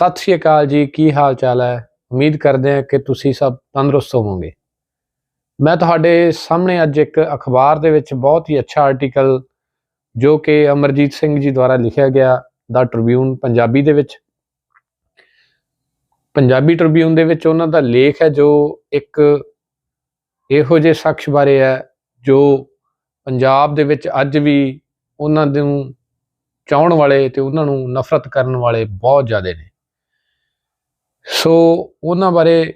ਸਤਿ ਸ਼੍ਰੀ ਅਕਾਲ ਜੀ, ਕੀ ਹਾਲ ਚਾਲ ਹੈ? ਉਮੀਦ ਕਰਦੇ ਹਾਂ ਕਿ ਤੁਸੀਂ ਸਭ ਤੰਦਰੁਸਤ ਹੋਵੋਗੇ। ਮੈਂ ਤੁਹਾਡੇ ਸਾਹਮਣੇ ਅੱਜ ਇੱਕ ਅਖਬਾਰ ਦੇ ਵਿੱਚ ਬਹੁਤ ਹੀ ਅੱਛਾ ਆਰਟੀਕਲ ਜੋ ਕਿ ਅਮਰਜੀਤ ਸਿੰਘ ਜੀ ਦੁਆਰਾ ਲਿਖਿਆ ਗਿਆ, ਦਾ ਟ੍ਰਿਬਿਊਨ ਪੰਜਾਬੀ ਦੇ ਵਿੱਚ। ਪੰਜਾਬੀ ਟ੍ਰਿਬਿਊਨ ਦੇ ਵਿੱਚ ਉਹਨਾਂ ਦਾ ਲੇਖ ਹੈ ਜੋ ਇੱਕ ਇਹੋ ਜਿਹੇ ਸ਼ਖਸ ਬਾਰੇ ਹੈ ਜੋ ਪੰਜਾਬ ਦੇ ਵਿੱਚ ਅੱਜ ਵੀ ਉਹਨਾਂ ਨੂੰ ਚਾਹਣ ਵਾਲੇ ਤੇ ਉਹਨਾਂ ਨੂੰ ਨਫ਼ਰਤ ਕਰਨ ਵਾਲੇ ਬਹੁਤ ਜ਼ਿਆਦਾ ਨੇ। ਸੋ ਉਹਨਾਂ ਬਾਰੇ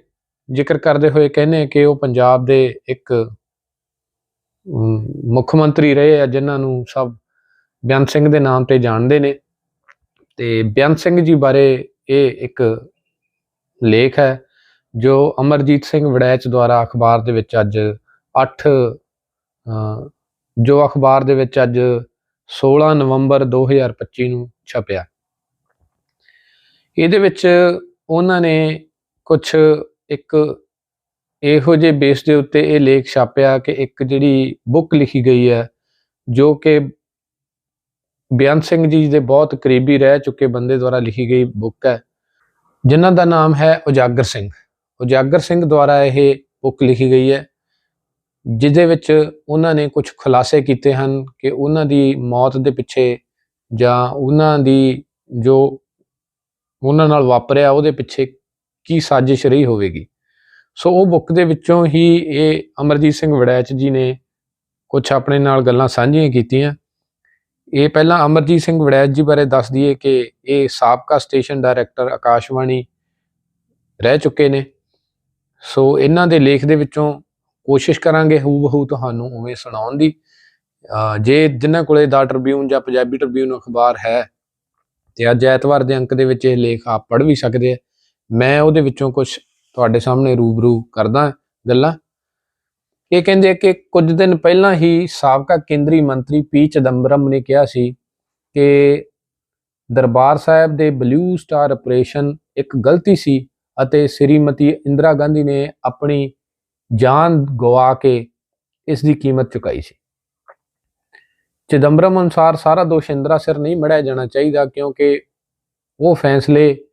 ਜ਼ਿਕਰ ਕਰਦੇ ਹੋਏ ਕਹਿੰਦੇ ਕਿ ਉਹ ਪੰਜਾਬ ਦੇ ਇੱਕ ਮੁੱਖ ਮੰਤਰੀ ਰਹੇ ਆ, ਜਿਨ੍ਹਾਂ ਨੂੰ ਸਭ ਬਿਆਨ ਸਿੰਘ ਦੇ ਨਾਮ ਤੇ ਜਾਣਦੇ ਨੇ। ਤੇ ਬਿਆਨ ਸਿੰਘ ਜੀ ਬਾਰੇ ਇਹ ਇੱਕ ਲੇਖ ਹੈ, ਜੋ ਅਮਰਜੀਤ ਸਿੰਘ ਵੜੈਚ ਦੁਆਰਾ ਅਖਬਾਰ ਦੇ ਵਿੱਚ ਅੱਜ 8 ਜੋ ਅਖਬਾਰ ਦੇ ਵਿੱਚ ਅੱਜ 16 ਨਵੰਬਰ 2025 ਨੂੰ ਛਪਿਆ। ਇਹਦੇ ਵਿੱਚ ਉਹਨਾਂ ਨੇ ਕੁਝ ਇੱਕ ਇਹੋ ਜਿਹੇ ਬੇਸ ਦੇ ਉੱਤੇ ਇਹ ਲੇਖ ਛਾਪਿਆ ਕਿ ਇੱਕ ਜਿਹੜੀ ਬੁੱਕ ਲਿਖੀ ਗਈ ਹੈ, ਜੋ ਕਿ ਬਿਆਨ ਸਿੰਘ ਜੀ ਦੇ ਬਹੁਤ ਕਰੀਬੀ ਰਹਿ ਚੁੱਕੇ ਬੰਦੇ ਦੁਆਰਾ ਲਿਖੀ ਗਈ ਬੁੱਕ ਹੈ, ਜਿਨ੍ਹਾਂ ਦਾ ਨਾਮ ਹੈ ਉਜਾਗਰ ਸਿੰਘ। ਉਜਾਗਰ ਸਿੰਘ ਦੁਆਰਾ ਇਹ ਬੁੱਕ ਲਿਖੀ ਗਈ ਹੈ, ਜਿਹਦੇ ਵਿੱਚ ਉਹਨਾਂ ਨੇ ਕੁਝ ਖੁਲਾਸੇ ਕੀਤੇ ਹਨ ਕਿ ਉਹਨਾਂ ਦੀ ਮੌਤ ਦੇ ਪਿੱਛੇ ਜਾਂ ਉਹਨਾਂ ਦੀ ਜੋ ਉਹਨਾਂ ਨਾਲ ਵਾਪਰਿਆ, ਉਹਦੇ ਪਿੱਛੇ ਕੀ ਸਾਜ਼ਿਸ਼ ਰਹੀ ਹੋਵੇਗੀ? ਸੋ ਉਹ ਬੁੱਕ ਦੇ ਵਿੱਚੋਂ ਹੀ ਇਹ ਅਮਰਜੀਤ ਸਿੰਘ ਵੜੈਚ ਜੀ ਨੇ ਕੁਝ ਆਪਣੇ ਨਾਲ ਗੱਲਾਂ ਸਾਂਝੀਆਂ ਕੀਤੀਆਂ। ਇਹ ਪਹਿਲਾਂ ਅਮਰਜੀਤ ਸਿੰਘ ਵੜੈਚ ਜੀ ਬਾਰੇ ਦੱਸ ਦਈਏ ਕਿ ਇਹ ਸਾਬਕਾ ਸਟੇਸ਼ਨ ਡਾਇਰੈਕਟਰ ਆਕਾਸ਼ਵਾਣੀ ਰਹਿ ਚੁੱਕੇ ਨੇ। ਸੋ ਇਹਨਾਂ ਦੇ ਲੇਖ ਦੇ ਵਿੱਚੋਂ ਕੋਸ਼ਿਸ਼ ਕਰਾਂਗੇ ਹੂ ਬਹੂ ਤੁਹਾਨੂੰ ਉਵੇਂ ਸੁਣਾਉਣ ਦੀ। ਜੇ ਜਿਨ੍ਹਾਂ ਕੋਲੇ ਦਾ ਟ੍ਰਿਬਿਊਨ ਜਾਂ ਪੰਜਾਬੀ ਟ੍ਰਿਬਿਊਨ ਅਖਬਾਰ ਹੈ ਤੇ ਅੱਜ ਐਤਵਾਰ ਦੇ ਅੰਕ ਦੇ ਵਿੱਚ ਇਹ ਲੇਖ ਆਪ ਪੜ੍ਹ ਵੀ ਸਕਦੇ ਆ। ਮੈਂ ਉਹਦੇ ਵਿੱਚੋਂ ਕੁਝ ਤੁਹਾਡੇ ਸਾਹਮਣੇ ਰੂਬਰੂ ਕਰਦਾ ਗੱਲਾਂ। ਇਹ ਕਹਿੰਦੇ ਕਿ ਕੁਝ ਦਿਨ ਪਹਿਲਾਂ ਹੀ ਸਾਬਕਾ ਕੇਂਦਰੀ ਮੰਤਰੀ ਪੀ ਚਦੰਬਰਮ ਨੇ ਕਿਹਾ ਸੀ ਕਿ ਦਰਬਾਰ ਸਾਹਿਬ ਦੇ ਬਲੂ ਸਟਾਰ ਆਪਰੇਸ਼ਨ ਇੱਕ ਗਲਤੀ ਸੀ ਅਤੇ ਸ੍ਰੀਮਤੀ ਇੰਦਰਾ ਗਾਂਧੀ ਨੇ ਆਪਣੀ ਜਾਨ ਗਵਾ ਕੇ ਇਸ ਦੀ ਕੀਮਤ ਚੁਕਾਈ ਸੀ। ਚਿਦੰਬਰਮ ਅਨੁਸਾਰ ਸਾਰਾ ਦੋਸ਼ ਇੰਦਰਾ ਸਿਰ ਨਹੀਂ ਮੜਿਆ ਜਾਣਾ ਚਾਹੀਦਾ ਕਿਉਂਕਿ ਉਹ ਫੈਸਲੇ,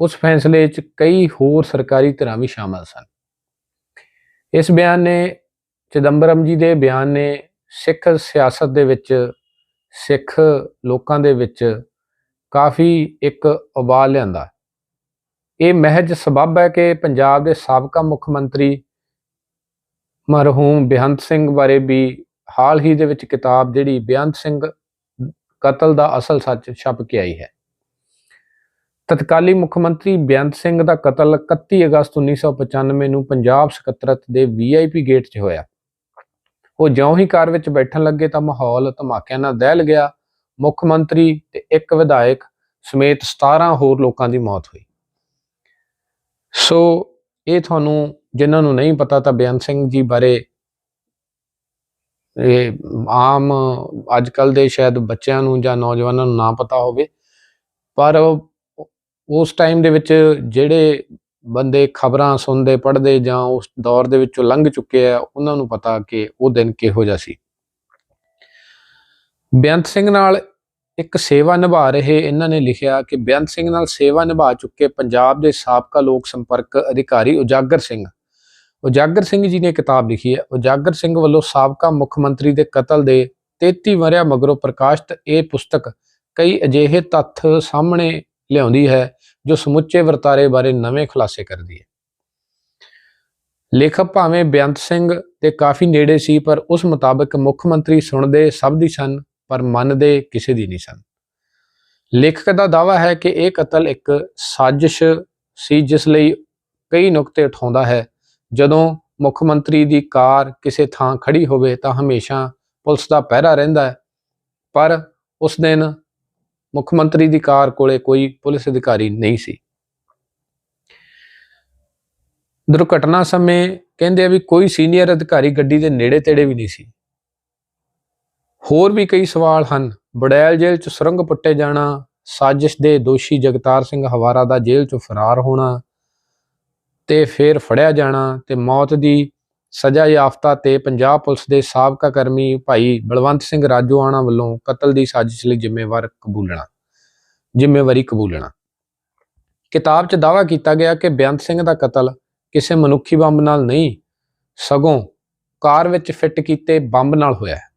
ਉਸ ਫੈਸਲੇ 'ਚ ਕਈ ਹੋਰ ਸਰਕਾਰੀ ਧਿਰਾਂ ਵੀ ਸ਼ਾਮਲ ਸਨ। ਇਸ ਬਿਆਨ ਨੇ ਚਿਦੰਬਰਮ ਜੀ ਦੇ ਬਿਆਨ ਨੇ ਸਿੱਖ ਸਿਆਸਤ ਦੇ ਵਿੱਚ, ਸਿੱਖ ਲੋਕਾਂ ਦੇ ਵਿੱਚ ਕਾਫੀ ਇੱਕ ਉਬਾਲ ਲਿਆਂਦਾ। ਇਹ ਮਹਿਜ ਸਬਬ ਹੈ ਕਿ ਪੰਜਾਬ ਦੇ ਸਾਬਕਾ ਮੁੱਖ ਮੰਤਰੀ ਮਰਹੂਮ ਬੇਅੰਤ ਸਿੰਘ ਬਾਰੇ ਵੀ ਹਾਲ ਹੀ ਦੇ ਵਿੱਚ ਕਿਤਾਬ ਜਿਹੜੀ ਬੇਅੰਤ ਸਿੰਘ ਕਤਲ ਦਾ ਅਸਲ ਸੱਚ ਛਪ ਕੇ ਆਈ ਹੈ। ਤਤਕਾਲੀ ਮੁੱਖ ਮੰਤਰੀ ਬੇਅੰਤ ਸਿੰਘ ਦਾ ਕਤਲ 31 ਅਗਸਤ 1995 ਨੂੰ ਪੰਜਾਬ ਸਕੱਤਰਤ ਦੇ ਵੀਆਈਪੀ ਗੇਟ 'ਚ ਹੋਇਆ। ਉਹ ਜਿਉਂ ਹੀ ਕਾਰ ਵਿੱਚ ਬੈਠਣ ਲੱਗੇ ਤਾਂ ਮਾਹੌਲ ਧਮਾਕਿਆਂ ਨਾਲ ਦਹਿਲ ਗਿਆ। ਮੁੱਖ ਮੰਤਰੀ ਤੇ ਇੱਕ ਵਿਧਾਇਕ ਸਮੇਤ 17 ਹੋਰ ਲੋਕਾਂ ਦੀ ਮੌਤ ਹੋਈ। ਸੋ ਇਹ ਤੁਹਾਨੂੰ ਜਿਨ੍ਹਾਂ ਨੂੰ ਨਹੀਂ ਪਤਾ ਤਾਂ ਬੇਅੰਤ ਸਿੰਘ ਜੀ ਬਾਰੇ ਇਹ ਆਮ ਅੱਜ ਕੱਲ ਦੇ ਸ਼ਾਇਦ ਬੱਚਿਆਂ ਨੂੰ ਜਾਂ ਨੌਜਵਾਨਾਂ ਨੂੰ ਨਾ ਪਤਾ ਹੋਵੇ, ਪਰ ਉਸ ਟਾਈਮ ਦੇ ਵਿੱਚ ਜਿਹੜੇ ਬੰਦੇ ਖਬਰਾਂ ਸੁਣਦੇ, ਪੜ੍ਹਦੇ ਜਾਂ ਉਸ ਦੌਰ ਦੇ ਵਿੱਚੋਂ ਲੰਘ ਚੁੱਕੇ ਆ, ਉਹਨਾਂ ਨੂੰ ਪਤਾ ਕਿ ਉਹ ਦਿਨ ਕਿਹੋ ਜਿਹਾ ਸੀ। ਬੇਅੰਤ ਸਿੰਘ ਨਾਲ ਇੱਕ ਸੇਵਾ ਨਿਭਾ ਰਹੇ ਇਹਨਾਂ ਨੇ ਲਿਖਿਆ ਕਿ ਬੇਅੰਤ ਸਿੰਘ ਨਾਲ ਸੇਵਾ ਨਿਭਾ ਚੁੱਕੇ ਪੰਜਾਬ ਦੇ ਸਾਬਕਾ ਲੋਕ ਸੰਪਰਕ ਅਧਿਕਾਰੀ ਉਜਾਗਰ ਸਿੰਘ। ਉਜਾਗਰ ਸਿੰਘ ਜੀ ਨੇ ਕਿਤਾਬ ਲਿਖੀ ਹੈ। ਉਜਾਗਰ ਸਿੰਘ ਵੱਲੋਂ ਸਾਬਕਾ ਮੁੱਖ ਮੰਤਰੀ ਦੇ ਕਤਲ ਦੇ 33 ਵਰਿਆਂ ਮਗਰੋਂ ਪ੍ਰਕਾਸ਼ਿਤ ਇਹ ਪੁਸਤਕ ਕਈ ਅਜਿਹੇ ਤੱਥ ਸਾਹਮਣੇ ਲਿਆਉਂਦੀ ਹੈ, ਜੋ ਸਮੁੱਚੇ ਵਰਤਾਰੇ ਬਾਰੇ ਨਵੇਂ ਖੁਲਾਸੇ ਕਰਦੀ ਹੈ। ਲੇਖਕ ਭਾਵੇਂ ਬੇਅੰਤ ਸਿੰਘ ਦੇ ਕਾਫੀ ਨੇੜੇ ਸੀ, ਪਰ ਉਸ ਮੁਤਾਬਕ ਮੁੱਖ ਮੰਤਰੀ ਸੁਣਦੇ ਸਭ ਦੀ ਸਨ, ਪਰ ਮੰਨਦੇ ਕਿਸੇ ਦੀ ਨਹੀਂ ਸਨ। ਲੇਖਕ ਦਾ ਦਾਵਾ ਹੈ ਕਿ ਇਹ ਕਤਲ ਇੱਕ ਸਾਜ਼ਿਸ਼ ਸੀ, ਜਿਸ ਲਈ ਕਈ ਨੁਕਤੇ ਉਠਾਉਂਦਾ ਹੈ। ਜਦੋਂ ਮੁੱਖ ਮੰਤਰੀ ਦੀ ਕਾਰ ਕਿਸੇ ਥਾਂ ਖੜੀ ਹੋਵੇ ਤਾਂ ਹਮੇਸ਼ਾ ਪੁਲਿਸ ਦਾ ਪਹਿਰਾ ਰਹਿੰਦਾ ਹੈ। ਪਰ ਉਸ ਦਿਨ ਮੁੱਖ ਮੰਤਰੀ ਦੀ ਕਾਰ ਕੋਲੇ ਕੋਈ ਪੁਲਿਸ ਅਧਿਕਾਰੀ ਨਹੀਂ ਸੀ। ਦੁਰਘਟਨਾ ਸਮੇਂ ਕਹਿੰਦੇ ਆ ਵੀ ਕੋਈ ਸੀਨੀਅਰ ਅਧਿਕਾਰੀ ਗੱਡੀ ਦੇ ਨੇੜੇ ਤੇੜੇ ਵੀ ਨਹੀਂ ਸੀ। ਹੋਰ ਵੀ ਕਈ ਸਵਾਲ ਹਨ। ਬੜੈਲ ਜੇਲ੍ਹ 'ਚ ਸੁਰੰਗ ਪੁੱਟੇ ਜਾਣਾ, ਸਾਜ਼ਿਸ਼ ਦੇ ਦੋਸ਼ੀ ਜਗਤਾਰ ਸਿੰਘ ਹਵਾਰਾ ਦਾ ਜੇਲ੍ਹ 'ਚੋਂ ਫਰਾਰ ਹੋਣਾ ਤੇ ਫੇਰ ਫੜਿਆ ਜਾਣਾ ਤੇ ਮੌਤ ਦੀ ਸਜ਼ਾ ਯਾਫਤਾ ਤੇ ਪੰਜਾਬ ਪੁਲਿਸ ਦੇ ਸਾਬਕਾ ਕਰਮੀ ਭਾਈ ਬਲਵੰਤ ਸਿੰਘ ਰਾਜੋਆਣਾ ਵੱਲੋਂ ਕਤਲ ਦੀ ਸਾਜ਼ਿਸ਼ ਲਈ ਜ਼ਿੰਮੇਵਾਰ ਕਬੂਲਣਾ, ਜ਼ਿੰਮੇਵਾਰੀ ਕਬੂਲਣਾ। ਕਿਤਾਬ 'ਚ ਦਾਅਵਾ ਕੀਤਾ ਗਿਆ ਕਿ ਬੇਅੰਤ ਸਿੰਘ ਦਾ ਕਤਲ ਕਿਸੇ ਮਨੁੱਖੀ ਬੰਬ ਨਾਲ ਨਹੀਂ, ਸਗੋਂ ਕਾਰ ਵਿੱਚ ਫਿੱਟ ਕੀਤੇ ਬੰਬ ਨਾਲ ਹੋਇਆ ਹੈ।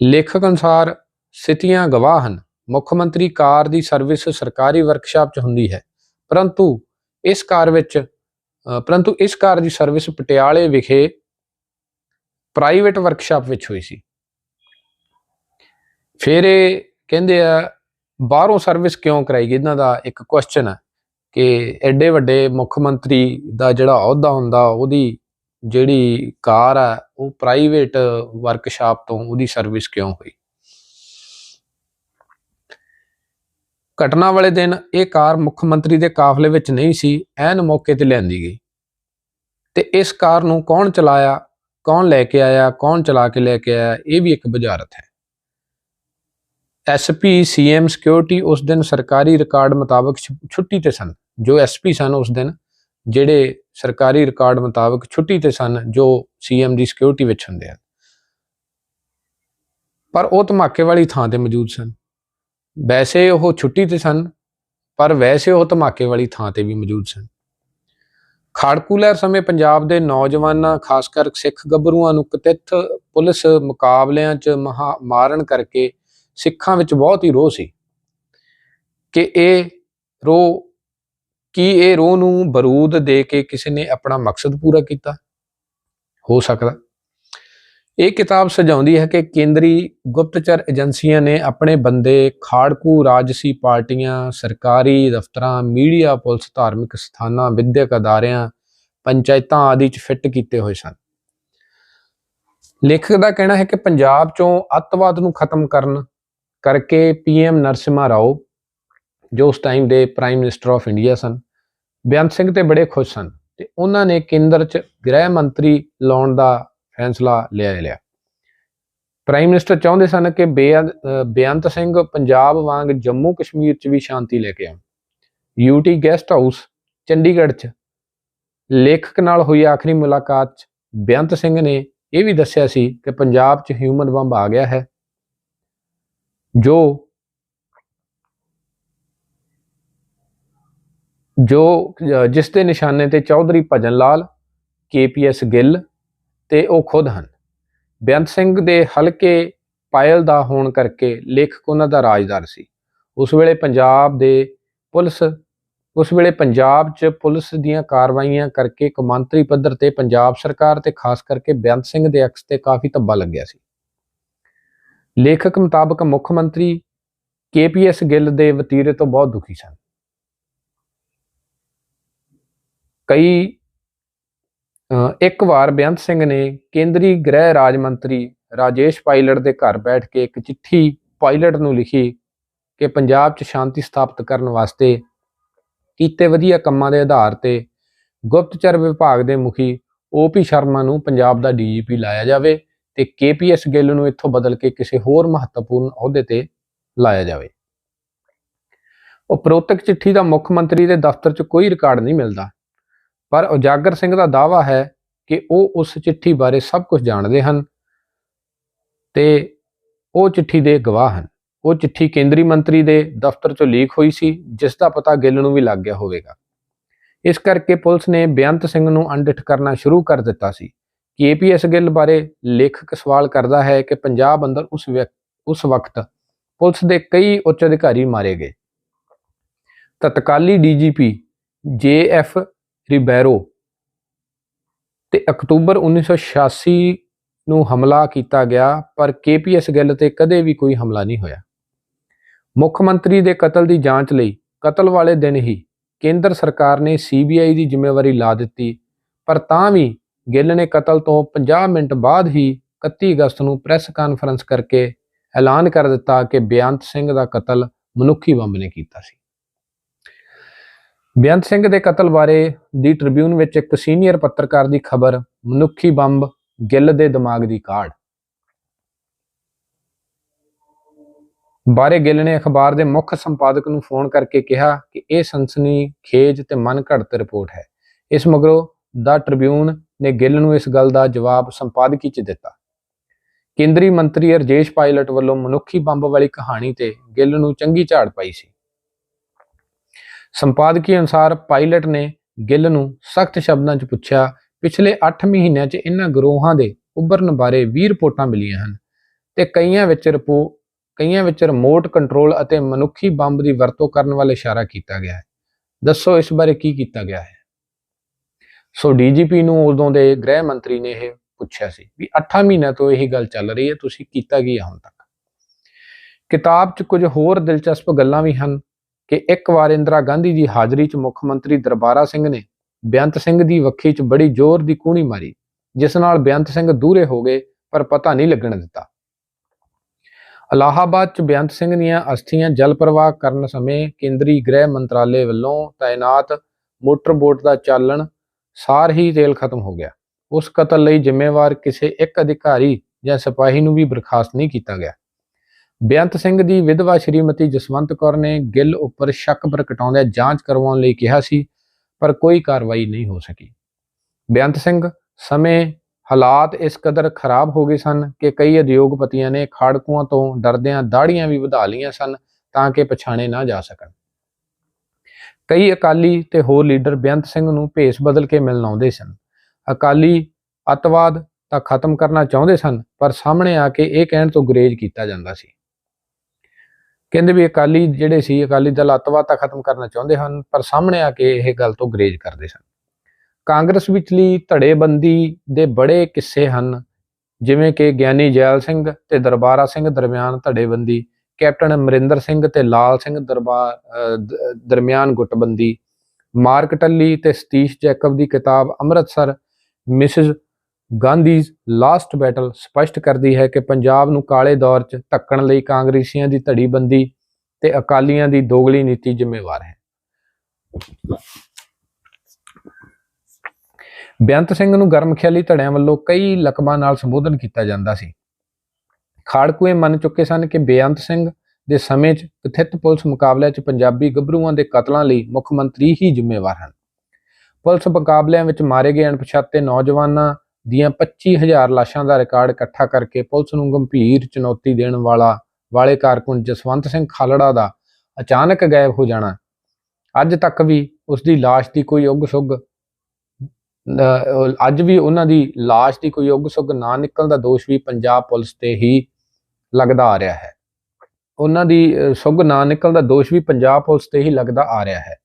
ਲੇਖਕ ਅਨੁਸਾਰ ਸਥਿਤੀਆਂ ਗਵਾਹ ਹਨ, ਮੁੱਖ ਮੰਤਰੀ ਕਾਰ ਦੀ ਸਰਵਿਸ ਸਰਕਾਰੀ ਵਰਕਸ਼ਾਪ 'ਚ ਹੁੰਦੀ ਹੈ, ਪਰੰਤੂ ਇਸ ਕਾਰ ਵਿੱਚ ਪਰੰਤੂ ਇਸ ਕਾਰ ਦੀ ਸਰਵਿਸ ਪਟਿਆਲੇ ਵਿਖੇ ਪ੍ਰਾਈਵੇਟ ਵਰਕਸ਼ਾਪ ਵਿੱਚ ਹੋਈ ਸੀ। ਫਿਰ ਇਹ ਕਹਿੰਦੇ ਆ, ਬਾਹਰੋਂ ਸਰਵਿਸ ਕਿਉਂ ਕਰਾਈ ਗਈ? ਇਹਨਾਂ ਦਾ ਇੱਕ ਕੁਐਸਚਨ ਹੈ ਕਿ ਐਡੇ ਵੱਡੇ ਮੁੱਖ ਮੰਤਰੀ ਦਾ ਜਿਹੜਾ ਅਹੁਦਾ ਹੁੰਦਾ, ਉਹਦੀ ਜਿਹੜੀ ਕਾਰ ਆ, ਉਹ ਪ੍ਰਾਈਵੇਟ ਵਰਕਸ਼ਾਪ ਤੋਂ ਉਹਦੀ ਸਰਵਿਸ ਕਿਉਂ ਹੋਈ? ਘਟਨਾ ਵਾਲੇ ਦਿਨ ਇਹ ਕਾਰ ਮੁੱਖ ਮੰਤਰੀ ਦੇ ਕਾਫਲੇ ਵਿੱਚ ਨਹੀਂ ਸੀ, ਐਨ ਮੌਕੇ ਤੇ ਲਿਆਂਦੀ ਗਈ। ਤੇ ਇਸ ਕਾਰ ਨੂੰ ਕੌਣ ਚਲਾਇਆ, ਕੌਣ ਲੈ ਕੇ ਆਇਆ, ਕੌਣ ਚਲਾ ਕੇ ਲੈ ਕੇ ਆਇਆ, ਇਹ ਵੀ ਇੱਕ ਬੁਝਾਰਤ ਹੈ। ਐਸਪੀ ਸੀਐਮ ਸਿਕਿਉਰਿਟੀ ਉਸ ਦਿਨ ਸਰਕਾਰੀ ਰਿਕਾਰਡ ਮੁਤਾਬਕ ਛੁ- ਛੁੱਟੀ ਤੇ ਸਨ। ਜੋ ਐਸਪੀ ਸਨ ਉਸ ਦਿਨ, ਜਿਹੜੇ ਸਰਕਾਰੀ ਰਿਕਾਰਡ ਮੁਤਾਬਕ ਛੁੱਟੀ ਤੇ ਸਨ, ਜੋ ਸੀਐਮ ਦੀ ਸਿਕਿਉਰਿਟੀ ਵਿੱਚ ਹੁੰਦੇ ਹਨ। ਪਰ ਉਹ ਧਮਾਕੇ ਵਾਲੀ ਥਾਂ ਤੇ ਮੌਜੂਦ ਸਨ। ਵੈਸੇ ਉਹ ਛੁੱਟੀ ਤੇ ਸਨ, ਪਰ ਵੈਸੇ ਉਹ ਧਮਾਕੇ ਵਾਲੀ ਥਾਂ ਤੇ ਵੀ ਮੌਜੂਦ ਸਨ। ਖਾੜਕੂ ਲਹਿਰ ਸਮੇਂ ਪੰਜਾਬ ਦੇ ਨੌਜਵਾਨਾਂ ਖਾਸ ਕਰ ਸਿੱਖ ਗੱਭਰੂਆਂ ਨੂੰ ਕਤਿੱਥ ਪੁਲਿਸ ਮੁਕਾਬਲਿਆਂ 'ਚ ਮਹਾ ਮਾਰਨ ਕਰਕੇ ਸਿੱਖਾਂ ਵਿੱਚ ਬਹੁਤ ਹੀ ਰੋਹ ਸੀ ਕਿ ਇਹ ਰੋਹ, ਕੀ ਇਹ ਰੋਹ ਨੂੰ ਬਰੂਦ ਦੇ ਕੇ ਕਿਸੇ ਨੇ ਆਪਣਾ ਮਕਸਦ ਪੂਰਾ ਕੀਤਾ? ਹੋ ਸਕਦਾ। ਇਹ ਕਿਤਾਬ ਸਜਾਉਂਦੀ ਹੈ ਕਿ ਕੇਂਦਰੀ ਗੁਪਤਚਰ ਏਜੰਸੀਆਂ ਨੇ ਆਪਣੇ ਬੰਦੇ ਖਾੜਕੂ ਰਾਜਸੀ ਪਾਰਟੀਆਂ, ਸਰਕਾਰੀ ਦਫ਼ਤਰਾਂ, ਮੀਡੀਆ, ਪੁਲਿਸ, ਧਾਰਮਿਕ ਸਥਾਨਾਂ, ਵਿਦਿਅਕ ਅਦਾਰਿਆਂ, ਪੰਚਾਇਤਾਂ ਆਦਿ 'ਚ ਫਿੱਟ ਕੀਤੇ ਹੋਏ ਸਨ। ਲੇਖਕ ਦਾ ਕਹਿਣਾ ਹੈ ਕਿ ਪੰਜਾਬ 'ਚੋਂ ਅੱਤਵਾਦ ਨੂੰ ਖਤਮ ਕਰਨ ਕਰਕੇ ਪੀਐਮ ਨਰਸਿਮਾ ਰਾਓ, ਜੋ ਉਸ ਟਾਈਮ ਦੇ ਪ੍ਰਾਈਮ ਮਿਨਿਸਟਰ ਆਫ ਇੰਡੀਆ ਸਨ ਬੇਅੰਤ ਸਿੰਘ ਤੇ ਬੜੇ ਖੁਸ਼ ਸਨ ਤੇ ਉਹਨਾਂ ਨੇ ਕੇਂਦਰ 'ਚ ਗ੍ਰਹਿ ਮੰਤਰੀ ਲਾਉਣ ਦਾ ਫੈਸਲਾ ਲਿਆ ਲਿਆ। ਪ੍ਰਾਈਮ ਮਿਨਿਸਟਰ ਚਾਹੁੰਦੇ ਸਨ ਕਿ ਬੇਅੰਤ ਬੇਅੰਤ ਸਿੰਘ ਪੰਜਾਬ ਵਾਂਗ ਜੰਮੂ ਕਸ਼ਮੀਰ 'ਚ ਵੀ ਸ਼ਾਂਤੀ ਲੈ ਕੇ ਆਉਣ। ਯੂਟੀ ਗੈਸਟ ਹਾਊਸ ਚੰਡੀਗੜ੍ਹ 'ਚ। ਲੇਖਕ ਨਾਲ ਹੋਈ ਆਖਰੀ ਮੁਲਾਕਾਤ 'ਚ ਬੇਅੰਤ ਸਿੰਘ ਨੇ ਇਹ ਵੀ ਦੱਸਿਆ ਸੀ ਕਿ ਪੰਜਾਬ 'ਚ ਹਿਊਮਨ ਬੰਬ ਆ ਗਿਆ ਹੈ। ਜੋ ਜੋ ਜਿਸ ਦੇ ਨਿਸ਼ਾਨੇ ਤੇ ਚੌਧਰੀ ਭਜਨ ਲਾਲ ਕੇਪੀਐਸ ਗਿੱਲ ਤੇ ਉਹ ਖੁਦ ਹਨ। ਬੇਅੰਤ ਸਿੰਘ ਦੇ ਹਲਕੇ ਪਾਇਲ ਦਾ ਹੋਣ ਕਰਕੇ ਲੇਖਕ ਉਹਨਾਂ ਦਾ ਰਾਜਦਾਰ ਸੀ। ਉਸ ਵੇਲੇ ਪੰਜਾਬ ਦੇ ਪੁਲਿਸ, ਉਸ ਵੇਲੇ ਪੰਜਾਬ 'ਚ ਪੁਲਿਸ ਦੀਆਂ ਕਾਰਵਾਈਆਂ ਕਰਕੇ ਕੌਮਾਂਤਰੀ ਪੱਧਰ ਤੇ ਪੰਜਾਬ ਸਰਕਾਰ ਤੇ ਖਾਸ ਕਰਕੇ ਬੇਅੰਤ ਸਿੰਘ ਦੇ ਅਕਸ ਤੇ ਕਾਫੀ ਧੱਬਾ ਲੱਗਿਆ ਸੀ। ਲੇਖਕ ਮੁਤਾਬਕ ਮੁੱਖ ਮੰਤਰੀ ਕੇਪੀਐਸ ਗਿੱਲ ਦੇ ਵਤੀਰੇ ਤੋਂ ਬਹੁਤ ਦੁਖੀ ਸਨ। ਕਈ ਇੱਕ ਵਾਰ ਬੇਅੰਤ ਸਿੰਘ ਨੇ ਕੇਂਦਰੀ ਗ੍ਰਹਿ ਰਾਜ ਮੰਤਰੀ ਰਾਜੇਸ਼ ਪਾਇਲਟ ਦੇ ਘਰ ਬੈਠ ਕੇ ਇੱਕ ਚਿੱਠੀ ਪਾਇਲਟ ਨੂੰ ਲਿਖੀ ਕਿ ਪੰਜਾਬ 'ਚ ਸ਼ਾਂਤੀ ਸਥਾਪਿਤ ਕਰਨ ਵਾਸਤੇ ਕੀਤੇ ਵਧੀਆ ਕੰਮਾਂ ਦੇ ਆਧਾਰ ਤੇ ਗੁਪਤਚਰ ਵਿਭਾਗ ਦੇ ਮੁਖੀ ਓਪੀ ਸ਼ਰਮਾ ਨੂੰ ਪੰਜਾਬ ਦਾ ਡੀਜੀਪੀ ਲਾਇਆ ਜਾਵੇ ਤੇ ਕੇਪੀਐਸ ਗਿੱਲ ਨੂੰ ਇੱਥੋਂ ਬਦਲ ਕੇ ਕਿਸੇ ਹੋਰ ਮਹੱਤਵਪੂਰਨ ਅਹੁਦੇ ਤੇ ਲਾਇਆ ਜਾਵੇ। ਉਪਰੋਕਤ ਚਿੱਠੀ ਦਾ ਮੁੱਖ ਮੰਤਰੀ ਦੇ ਦਫ਼ਤਰ 'ਚ ਕੋਈ ਰਿਕਾਰਡ ਨਹੀਂ ਮਿਲਦਾ। ਪਰ ਉਜਾਗਰ ਸਿੰਘ ਦਾ ਦਾਵਾ ਹੈ ਕਿ ਉਹ ਉਸ ਚਿੱਠੀ ਬਾਰੇ ਸਭ ਕੁਝ ਜਾਣਦੇ ਹਨ ਤੇ ਉਹ ਚਿੱਠੀ ਦੇ ਗਵਾਹ ਹਨ। ਉਹ ਚਿੱਠੀ ਕੇਂਦਰੀ ਮੰਤਰੀ ਦੇ ਦਫ਼ਤਰ 'ਚੋਂ ਲੀਕ ਹੋਈ ਸੀ, ਜਿਸ ਦਾ ਪਤਾ ਗਿੱਲ ਨੂੰ ਵੀ ਲੱਗ ਗਿਆ ਹੋਵੇਗਾ। ਇਸ ਕਰਕੇ ਪੁਲਿਸ ਨੇ ਬੇਅੰਤ ਸਿੰਘ ਨੂੰ ਅਣਡਿੱਠ ਕਰਨਾ ਸ਼ੁਰੂ ਕਰ ਦਿੱਤਾ ਸੀ। ਕੇਪੀਐਸ ਗਿੱਲ ਬਾਰੇ ਲੇਖਕ ਸਵਾਲ ਕਰਦਾ ਹੈ ਕਿ ਪੰਜਾਬ ਅੰਦਰ ਉਸ ਵਿਅਕ- ਉਸ ਵਕਤ ਪੁਲਿਸ ਦੇ ਕਈ ਉੱਚ ਅਧਿਕਾਰੀ ਮਾਰੇ ਗਏ। ਤਤਕਾਲੀ ਡੀਜੀਪੀ ਜੇਐਫ ਰਿਬੈਰੋ ਤੇ ਅਕਤੂਬਰ 1986 ਨੂੰ ਹਮਲਾ ਕੀਤਾ ਗਿਆ, ਪਰ ਕੇਪੀਐਸ ਗਿੱਲ ਤੇ ਕਦੇ ਵੀ ਕੋਈ ਹਮਲਾ ਨਹੀਂ ਹੋਇਆ। ਮੁੱਖ ਮੰਤਰੀ ਦੇ ਕਤਲ ਦੀ ਜਾਂਚ ਲਈ ਕਤਲ ਵਾਲੇ ਦਿਨ ਹੀ ਕੇਂਦਰ ਸਰਕਾਰ ਨੇ ਸੀਬੀਆਈ ਦੀ ਜ਼ਿੰਮੇਵਾਰੀ ਲਾ ਦਿੱਤੀ, ਪਰ ਤਾਂ ਵੀ ਗਿੱਲ ਨੇ ਕਤਲ ਤੋਂ 50 ਮਿੰਟ ਬਾਅਦ ਹੀ 31 ਅਗਸਤ ਨੂੰ ਪ੍ਰੈਸ ਕਾਨਫਰੰਸ ਕਰਕੇ ਐਲਾਨ ਕਰ ਦਿੱਤਾ ਕਿ ਬੇਅੰਤ ਸਿੰਘ ਦਾ ਕਤਲ ਮਨੁੱਖੀ ਬੰਬ ਨੇ ਕੀਤਾ ਸੀ। ਬੇਅੰਤ ਸਿੰਘ ਦੇ ਕਤਲ ਬਾਰੇ ਦੀ ਟ੍ਰਿਬਿਊਨ ਵਿੱਚ ਇੱਕ ਸੀਨੀਅਰ ਪੱਤਰਕਾਰ ਦੀ ਖਬਰ, ਮਨੁੱਖੀ ਬੰਬ, ਗਿੱਲ ਦੇ ਦਿਮਾਗ ਦੀ ਕਾਢ। ਬਾਰੇ ਗਿੱਲ ਨੇ ਅਖਬਾਰ ਦੇ ਮੁੱਖ ਸੰਪਾਦਕ ਨੂੰ ਫੋਨ ਕਰਕੇ ਕਿਹਾ ਕਿ ਇਹ ਸੰਸਨੀ ਖੇਜ ਤੇ ਮਨ ਘੜਤ ਰਿਪੋਰਟ ਹੈ। ਇਸ ਮਗਰੋਂ ਦਾ ਟ੍ਰਿਬਿਊਨ ਨੇ ਗਿੱਲ ਨੂੰ ਇਸ ਗੱਲ ਦਾ ਜਵਾਬ ਸੰਪਾਦਕੀ 'ਚ ਦਿੱਤਾ। ਕੇਂਦਰੀ ਮੰਤਰੀ ਅਰਜੇਸ਼ ਪਾਇਲਟ ਵੱਲੋਂ ਮਨੁੱਖੀ ਬੰਬ ਵਾਲੀ ਕਹਾਣੀ ਤੇ ਗਿੱਲ ਨੂੰ ਚੰਗੀ ਝਾੜ ਪਾਈ ਸੀ। ਸੰਪਾਦਕੀ ਅਨੁਸਾਰ ਪਾਇਲਟ ਨੇ ਗਿੱਲ ਨੂੰ ਸਖਤ ਸ਼ਬਦਾਂ 'ਚ ਪੁੱਛਿਆ, ਪਿਛਲੇ 8 ਮਹੀਨਿਆਂ 'ਚ ਇਹਨਾਂ ਗਰੋਹਾਂ ਦੇ ਉੱਭਰਨ ਬਾਰੇ 20 ਰਿਪੋਰਟਾਂ ਮਿਲੀਆਂ ਹਨ ਤੇ ਕਈਆਂ ਵਿੱਚ ਰਿਪੋ, ਕਈਆਂ ਵਿੱਚ ਰਿਮੋਟ ਕੰਟਰੋਲ ਅਤੇ ਮਨੁੱਖੀ ਬੰਬ ਦੀ ਵਰਤੋਂ ਕਰਨ ਵੱਲ ਇਸ਼ਾਰਾ ਕੀਤਾ ਗਿਆ ਹੈ। ਦੱਸੋ ਇਸ ਬਾਰੇ ਕੀ ਕੀਤਾ ਗਿਆ ਹੈ? ਸੋ ਡੀਜੀਪੀ ਨੂੰ ਉਦੋਂ ਦੇ ਗ੍ਰਹਿ ਮੰਤਰੀ ਨੇ ਇਹ ਪੁੱਛਿਆ ਸੀ ਵੀ 8 ਮਹੀਨਿਆਂ ਤੋਂ ਇਹੀ ਗੱਲ ਚੱਲ ਰਹੀ ਹੈ, ਤੁਸੀਂ ਕੀਤਾ ਕੀ ਹੈ ਹੁਣ ਤੱਕ? ਕਿਤਾਬ 'ਚ ਕੁਝ ਹੋਰ ਦਿਲਚਸਪ ਗੱਲਾਂ ਵੀ ਹਨ ਕਿ ਇੱਕ ਵਾਰ ਇੰਦਰਾ ਗਾਂਧੀ ਦੀ ਹਾਜ਼ਰੀ 'ਚ ਮੁੱਖ ਮੰਤਰੀ ਦਰਬਾਰਾ ਸਿੰਘ ਨੇ ਬੇਅੰਤ ਸਿੰਘ ਦੀ ਵੱਖੀ 'ਚ ਬੜੀ ਜ਼ੋਰ ਦੀ ਕੂਣੀ ਮਾਰੀ, ਜਿਸ ਨਾਲ ਬੇਅੰਤ ਸਿੰਘ ਦੂਰੇ ਹੋ ਗਏ, ਪਰ ਪਤਾ ਨਹੀਂ ਲੱਗਣ ਦਿੱਤਾ। ਅਲਾਹਾਬਾਦ 'ਚ ਬੇਅੰਤ ਸਿੰਘ ਦੀਆਂ ਅਸਥੀਆਂ ਜਲ ਪ੍ਰਵਾਹ ਕਰਨ ਸਮੇਂ ਕੇਂਦਰੀ ਗ੍ਰਹਿ ਮੰਤਰਾਲੇ ਵੱਲੋਂ ਤਾਇਨਾਤ ਮੋਟਰ ਬੋਟ ਦਾ ਚਾਲਣ ਸਾਰ ਹੀ ਤੇਲ ਖਤਮ ਹੋ ਗਿਆ। ਉਸ ਕਤਲ ਲਈ ਜ਼ਿੰਮੇਵਾਰ ਕਿਸੇ ਇੱਕ ਅਧਿਕਾਰੀ ਜਾਂ ਸਿਪਾਹੀ ਨੂੰ ਵੀ ਬਰਖਾਸਤ ਨਹੀਂ ਕੀਤਾ ਗਿਆ। ਬੇਅੰਤ ਸਿੰਘ ਦੀ ਵਿਧਵਾ ਸ਼੍ਰੀਮਤੀ ਜਸਵੰਤ ਕੌਰ ਨੇ ਗਿੱਲ ਉੱਪਰ ਸ਼ੱਕ ਪ੍ਰਗਟਾਉਂਦਿਆਂ ਜਾਂਚ ਕਰਵਾਉਣ ਲਈ ਕਿਹਾ ਸੀ, ਪਰ ਕੋਈ ਕਾਰਵਾਈ ਨਹੀਂ ਹੋ ਸਕੀ। ਬੇਅੰਤ ਸਿੰਘ, ਸਮੇਂ, ਹਾਲਾਤ ਇਸ ਕਦਰ ਖਰਾਬ ਹੋ ਗਏ ਸਨ ਕਿ ਕਈ ਉਦਯੋਗਪਤੀਆਂ ਨੇ ਖਾੜਕੂਆਂ ਤੋਂ ਡਰਦਿਆਂ ਦਾੜੀਆਂ ਵੀ ਵਧਾ ਲਈਆਂ ਸਨ ਤਾਂ ਕਿ ਪਛਾਣੇ ਨਾ ਜਾ ਸਕਣ। ਕਈ ਅਕਾਲੀ ਤੇ ਹੋਰ ਲੀਡਰ ਬੇਅੰਤ ਸਿੰਘ ਨੂੰ ਭੇਸ ਬਦਲ ਕੇ ਮਿਲਣ ਆਉਂਦੇ ਸਨ। ਅਕਾਲੀ ਅਤਵਾਦ ਤਾਂ ਖਤਮ ਕਰਨਾ ਚਾਹੁੰਦੇ ਸਨ, ਪਰ ਸਾਹਮਣੇ ਆ ਕੇ ਇਹ ਕਹਿਣ ਤੋਂ ਗੁਰੇਜ਼ ਕੀਤਾ ਜਾਂਦਾ ਸੀ। ਕਹਿੰਦੇ ਵੀ ਅਕਾਲੀ ਜਿਹੜੇ ਸੀ, ਅਕਾਲੀ ਦਲ ਅੱਤਵਾਦ ਤਾਂ ਖਤਮ ਕਰਨਾ ਚਾਹੁੰਦੇ ਹਨ, ਪਰ ਸਾਹਮਣੇ ਆ ਕੇ ਇਹ ਗੱਲ ਤੋਂ ਗਰੇਜ਼ ਕਰਦੇ ਸਨ। ਕਾਂਗਰਸ ਵਿਚਲੀ ਧੜੇਬੰਦੀ ਦੇ ਬੜੇ ਕਿੱਸੇ ਹਨ, ਜਿਵੇਂ ਕਿ ਗਿਆਨੀ ਜੈਲ ਸਿੰਘ ਤੇ ਦਰਬਾਰਾ ਸਿੰਘ ਦਰਮਿਆਨ ਧੜੇਬੰਦੀ, ਕੈਪਟਨ ਅਮਰਿੰਦਰ ਸਿੰਘ ਤੇ ਲਾਲ ਸਿੰਘ ਦਰਬਾਰ ਦਰਮਿਆਨ ਗੁੱਟਬੰਦੀ ਮਾਰਕ ਟੱਲੀ ਤੇ ਸਤੀਸ਼ ਜੈਕਬ ਦੀ ਕਿਤਾਬ Amritsar Mrs Gandhi's last battle ਸਪਸ਼ਟ ਕਰਦੀ ਹੈ ਕਿ ਪੰਜਾਬ ਨੂੰ ਕਾਲੇ ਦੌਰ 'ਚ ਧੱਕਣ ਲਈ ਕਾਂਗਰਸੀਆਂ ਦੀ ਧੜੀਬੰਦੀ ਤੇ ਅਕਾਲੀਆਂ ਦੀ ਦੋਗਲੀ ਨੀਤੀ ਜ਼ਿੰਮੇਵਾਰ ਹੈ। ਬੇਅੰਤ ਸਿੰਘ ਨੂੰ ਗਰਮ ਖਿਆਲੀ ਧੜਿਆਂ ਵੱਲੋਂ ਕਈ ਲਕਬਾਂ ਨਾਲ ਸੰਬੋਧਨ ਕੀਤਾ ਜਾਂਦਾ ਸੀ। ਖਾੜਕੂਏ ਮੰਨ ਚੁੱਕੇ ਸਨ ਕਿ ਬੇਅੰਤ ਸਿੰਘ ਦੇ ਸਮੇਂ 'ਚ ਕਥਿਤ ਪੁਲਿਸ ਮੁਕਾਬਲਿਆਂ 'ਚ ਪੰਜਾਬੀ ਗੱਭਰੂਆਂ ਦੇ ਕਤਲਾਂ ਲਈ ਮੁੱਖ ਮੰਤਰੀ ਹੀ ਜ਼ਿੰਮੇਵਾਰ ਹਨ। ਪੁਲਿਸ ਮੁਕਾਬਲਿਆਂ ਵਿੱਚ ਮਾਰੇ ਗਏ ਅਣਪਛਾਤੇ ਨੌਜਵਾਨਾਂ ਦੀਆਂ 25000 ਲਾਸ਼ਾਂ ਦਾ ਰਿਕਾਰਡ ਇਕੱਠਾ ਕਰਕੇ ਪੁਲਿਸ ਨੂੰ ਗੰਭੀਰ ਚੁਣੌਤੀ ਦੇਣ ਵਾਲਾ ਵਾਲੇ ਕਾਰਕੁਨ ਜਸਵੰਤ ਸਿੰਘ ਖਾਲੜਾ ਦਾ ਅਚਾਨਕ ਗਾਇਬ ਹੋ ਜਾਣਾ। ਅੱਜ ਤੱਕ ਵੀ ਉਸ ਦੀ ਲਾਸ਼ ਦੀ ਕੋਈ ਉਗ ਸੁਗ ਅਹ ਅੱਜ ਵੀ ਉਹਨਾਂ ਦੀ ਲਾਸ਼ ਦੀ ਕੋਈ ਉਗ ਸੁਗ ਨਾ ਨਿਕਲਣ ਦਾ ਦੋਸ਼ ਵੀ ਪੰਜਾਬ ਪੁਲਿਸ ਤੇ ਹੀ ਲੱਗਦਾ ਆ ਰਿਹਾ ਹੈ। ਉਹਨਾਂ ਦੀ ਅਹ, ਸੁੱਗ ਨਾ ਨਿਕਲਣ ਦਾ ਦੋਸ਼ ਵੀ ਪੰਜਾਬ ਪੁਲਿਸ ਤੇ ਹੀ ਲੱਗਦਾ ਆ ਰਿਹਾ ਹੈ।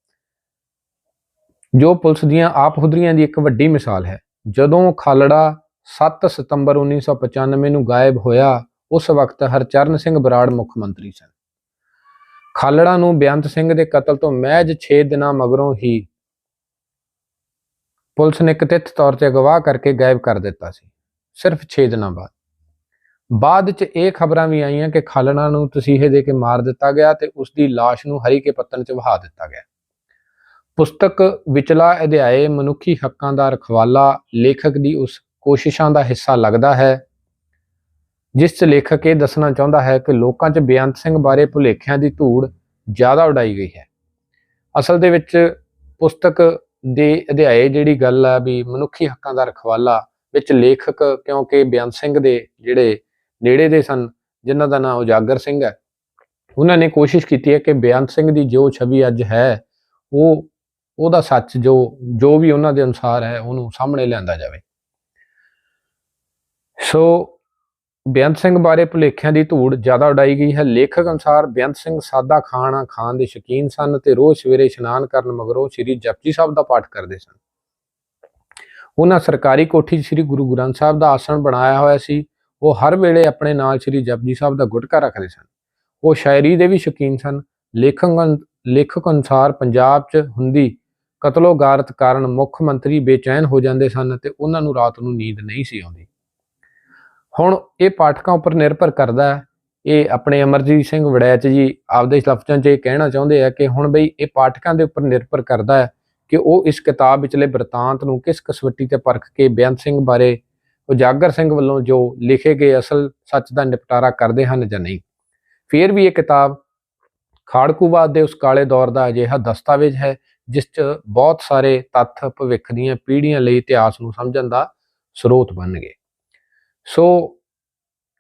ਜੋ ਪੁਲਿਸ ਦੀਆਂ ਆਪ ਹੁਦਰੀਆਂ ਦੀ ਇੱਕ ਵੱਡੀ ਮਿਸਾਲ ਹੈ। ਜਦੋਂ ਖਾਲੜਾ 7 ਸਤੰਬਰ 1995 ਨੂੰ ਗਾਇਬ ਹੋਇਆ, ਉਸ ਵਕਤ ਹਰਚਰਨ ਸਿੰਘ ਬਰਾੜ ਮੁੱਖ ਮੰਤਰੀ ਸਨ। ਖਾਲੜਾ ਨੂੰ ਬੇਅੰਤ ਸਿੰਘ ਦੇ ਕਤਲ ਤੋਂ ਮਹਿਜ 6 ਦਿਨਾਂ ਮਗਰੋਂ ਹੀ ਪੁਲਿਸ ਨੇ ਕਥਿਤ ਤੌਰ ਤੇ ਅਗਵਾ ਕਰਕੇ ਗਾਇਬ ਕਰ ਦਿੱਤਾ ਸੀ, ਸਿਰਫ 6 ਦਿਨਾਂ ਬਾਅਦ। ਬਾਅਦ ਚ ਇਹ ਖਬਰਾਂ ਵੀ ਆਈਆਂ ਕਿ ਖਾਲੜਾ ਨੂੰ ਤਸੀਹੇ ਦੇ ਕੇ ਮਾਰ ਦਿੱਤਾ ਗਿਆ ਤੇ ਉਸ ਦੀ ਲਾਸ਼ ਨੂੰ ਹਰੀ ਕੇ ਪੱਤਨ ਚ ਵਹਾ ਦਿੱਤਾ ਗਿਆ। ਪੁਸਤਕ ਵਿਚਲਾ ਅਧਿਆਏ ਮਨੁੱਖੀ ਹੱਕਾਂ ਦਾ ਰਖਵਾਲਾ ਲੇਖਕ ਦੀ ਉਸ ਕੋਸ਼ਿਸ਼ਾਂ ਦਾ ਹਿੱਸਾ ਲੱਗਦਾ ਹੈ। ਜਿਸ 'ਚ ਲੇਖਕ ਇਹ ਦੱਸਣਾ ਚਾਹੁੰਦਾ ਹੈ ਕਿ ਲੋਕਾਂ 'ਚ ਬੇਅੰਤ ਸਿੰਘ ਬਾਰੇ ਭੁਲੇਖਿਆਂ ਦੀ ਧੂੜ ਜ਼ਿਆਦਾ ਉਡਾਈ ਗਈ ਹੈ। ਅਸਲ ਦੇ ਵਿੱਚ ਪੁਸਤਕ ਦੇ ਅਧਿਆਏ ਜਿਹੜੀ ਗੱਲ ਆ ਵੀ ਮਨੁੱਖੀ ਹੱਕਾਂ ਦਾ ਰਖਵਾਲਾ ਵਿੱਚ ਲੇਖਕ ਕਿਉਂਕਿ ਬੇਅੰਤ ਸਿੰਘ ਦੇ ਜਿਹੜੇ ਨੇੜੇ ਦੇ ਸਨ, ਜਿਨ੍ਹਾਂ ਦਾ ਨਾਮ ਉਜਾਗਰ ਸਿੰਘ ਹੈ, ਉਹਨਾਂ ਨੇ ਕੋਸ਼ਿਸ਼ ਕੀਤੀ ਹੈ ਕਿ ਬੇਅੰਤ ਸਿੰਘ ਦੀ ਜੋ ਛਵੀ ਅੱਜ ਹੈ, ਉਹ ਉਹਦਾ ਸੱਚ ਜੋ ਜੋ ਵੀ ਉਹਨਾਂ ਦੇ ਅਨੁਸਾਰ ਹੈ, ਉਹਨੂੰ ਸਾਹਮਣੇ ਲਿਆਂਦਾ ਜਾਵੇ। ਸੋ ਬੇਅੰਤ ਸਿੰਘ ਬਾਰੇ ਭੁਲੇਖਿਆਂ ਦੀ ਧੂੜ ਜ਼ਿਆਦਾ ਉਡਾਈ ਗਈ ਹੈ। ਲੇਖਕ ਅਨੁਸਾਰ ਬੇਅੰਤ ਸਿੰਘ ਸਾਦਾ ਖਾਣਾ ਖਾਣ ਦੇ ਸ਼ੌਕੀਨ ਸਨ ਤੇ ਰੋਜ਼ ਸਵੇਰੇ ਇਸ਼ਨਾਨ ਕਰਨ ਮਗਰੋਂ ਸ੍ਰੀ ਜਪਜੀ ਸਾਹਿਬ ਦਾ ਪਾਠ ਕਰਦੇ ਸਨ। ਉਹਨਾਂ ਸਰਕਾਰੀ ਕੋਠੀ ਸ੍ਰੀ ਗੁਰੂ ਗ੍ਰੰਥ ਸਾਹਿਬ ਦਾ ਆਸਣ ਬਣਾਇਆ ਹੋਇਆ ਸੀ। ਉਹ ਹਰ ਵੇਲੇ ਆਪਣੇ ਨਾਲ ਸ੍ਰੀ ਜਪਜੀ ਸਾਹਿਬ ਦਾ ਗੁਟਕਾ ਰੱਖਦੇ ਸਨ। ਉਹ ਸ਼ਾਇਰੀ ਦੇ ਵੀ ਸ਼ੌਕੀਨ ਸਨ। ਲੇਖਕ ਅਨ- ਲੇਖਕ ਅਨੁਸਾਰ ਪੰਜਾਬ 'ਚ ਹੁੰਦੀ ਕਤਲੋ ਗਾਰਤ ਕਾਰਨ ਮੁੱਖ ਮੰਤਰੀ ਬੇਚੈਨ ਹੋ ਜਾਂਦੇ ਸਨ ਤੇ ਉਹਨਾਂ ਨੂੰ ਰਾਤ ਨੂੰ ਨੀਂਦ ਨਹੀਂ ਸੀ ਆਉਂਦੀ। ਹੁਣ ਇਹ ਪਾਠਕਾਂ ਉੱਪਰ ਨਿਰਭਰ ਕਰਦਾ ਹੈ। ਇਹ ਆਪਣੇ ਅਮਰਜੀਤ ਸਿੰਘ ਵੜੈਚ ਜੀ ਆਪਦੇ ਲਫ਼ਜ਼ਾਂ 'ਚ ਇਹ ਕਹਿਣਾ ਚਾਹੁੰਦੇ ਆ ਕਿ ਹੁਣ ਬਈ ਇਹ ਪਾਠਕਾਂ ਦੇ ਉੱਪਰ ਨਿਰਭਰ ਕਰਦਾ ਹੈ ਕਿ ਉਹ ਇਸ ਕਿਤਾਬ ਵਿਚਲੇ ਬਰਤਾਂਤ ਨੂੰ ਕਿਸ ਕਸਵੱਟੀ ਤੇ ਪਰਖ ਕੇ ਬੇਅੰਤ ਸਿੰਘ ਬਾਰੇ ਉਜਾਗਰ ਸਿੰਘ ਵੱਲੋਂ ਜੋ ਲਿਖੇ ਗਏ ਅਸਲ ਸੱਚ ਦਾ ਨਿਪਟਾਰਾ ਕਰਦੇ ਹਨ ਜਾਂ ਨਹੀਂ। ਫਿਰ ਵੀ ਇਹ ਕਿਤਾਬ ਖਾੜਕੂਵਾਦ ਦੇ ਉਸ ਕਾਲੇ ਦੌਰ ਦਾ ਅਜਿਹਾ ਦਸਤਾਵੇਜ਼ ਹੈ ਜਿਸ 'ਚ ਬਹੁਤ ਸਾਰੇ ਤੱਥ ਭਵਿੱਖ ਦੀਆਂ ਪੀੜ੍ਹੀਆਂ ਲਈ ਇਤਿਹਾਸ ਨੂੰ ਸਮਝਣ ਦਾ ਸਰੋਤ ਬਣ ਗਏ। ਸੋ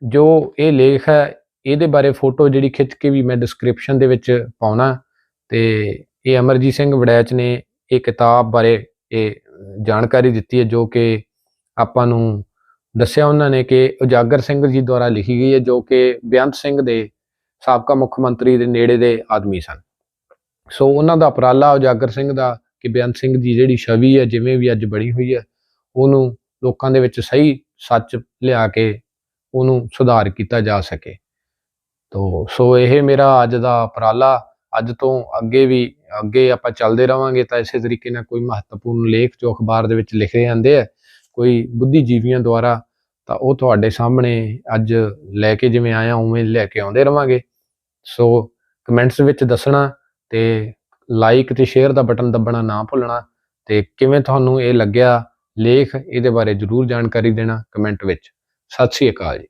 ਜੋ ਇਹ ਲੇਖ ਹੈ, ਇਹਦੇ ਬਾਰੇ ਫੋਟੋ ਜਿਹੜੀ ਖਿੱਚ ਕੇ ਵੀ ਮੈਂ ਡਿਸਕ੍ਰਿਪਸ਼ਨ ਦੇ ਵਿੱਚ ਪਾਉਣਾ ਤੇ ਇਹ ਅਮਰਜੀਤ ਸਿੰਘ ਵੜੈਚ ਨੇ ਇਹ ਕਿਤਾਬ ਬਾਰੇ ਇਹ ਜਾਣਕਾਰੀ ਦਿੱਤੀ ਹੈ ਜੋ ਕਿ ਆਪਾਂ ਨੂੰ ਦੱਸਿਆ ਉਹਨਾਂ ਨੇ ਕਿ ਉਜਾਗਰ ਸਿੰਘ ਜੀ ਦੁਆਰਾ ਲਿਖੀ ਗਈ ਹੈ ਜੋ ਕਿ ਬੇਅੰਤ ਸਿੰਘ ਦੇ ਸਾਬਕਾ ਮੁੱਖ ਮੰਤਰੀ ਦੇ ਨੇੜੇ ਦੇ ਆਦਮੀ ਸਨ। ਸੋ ਉਹਨਾਂ ਦਾ ਉਪਰਾਲਾ ਉਜਾਗਰ ਸਿੰਘ ਦਾ ਕਿ ਬੇਅੰਤ ਸਿੰਘ ਦੀ ਜਿਹੜੀ ਛਵੀ ਹੈ, ਜਿਵੇਂ ਵੀ ਅੱਜ ਬਣੀ ਹੋਈ ਹੈ, ਉਹਨੂੰ ਲੋਕਾਂ ਦੇ ਵਿੱਚ ਸਹੀ ਸੱਚ ਲਿਆ ਕੇ ਉਹਨੂੰ ਸੁਧਾਰ ਕੀਤਾ ਜਾ ਸਕੇ। ਤੋ ਸੋ ਇਹ ਮੇਰਾ ਅੱਜ ਦਾ ਉਪਰਾਲਾ। ਅੱਜ ਤੋਂ ਅੱਗੇ ਵੀ, ਅੱਗੇ ਆਪਾਂ ਚੱਲਦੇ ਰਵਾਂਗੇ ਤਾਂ ਇਸੇ ਤਰੀਕੇ ਨਾਲ ਕੋਈ ਮਹੱਤਵਪੂਰਨ ਲੇਖ ਜੋ ਅਖਬਾਰ ਦੇ ਵਿੱਚ ਲਿਖੇ ਜਾਂਦੇ ਆ, ਕੋਈ ਬੁੱਧੀਜੀਵੀਆਂ ਦੁਆਰਾ, ਤਾਂ ਉਹ ਤੁਹਾਡੇ ਸਾਹਮਣੇ ਅੱਜ ਲੈ ਕੇ ਜਿਵੇਂ ਆਇਆ, ਉਵੇਂ ਲੈ ਕੇ ਆਉਂਦੇ ਰਵਾਂਗੇ। ਸੋ ਕਮੈਂਟਸ ਵਿੱਚ ਦੱਸਣਾ ਤੇ ਲਾਈਕ ਤੇ ਸ਼ੇਅਰ ਦਾ ਬਟਨ ਦੱਬਣਾ ਨਾ ਭੁੱਲਣਾ ਤੇ ਕਿਵੇਂ ਤੁਹਾਨੂੰ ਇਹ ਲੱਗਿਆ ਲੇਖ ਇਹਦੇ ਬਾਰੇ ਜਰੂਰ ਜਾਣਕਾਰੀ ਦੇਣਾ ਕਮੈਂਟ ਵਿੱਚ। ਸਤਿ ਸ੍ਰੀ ਅਕਾਲ ਜੀ।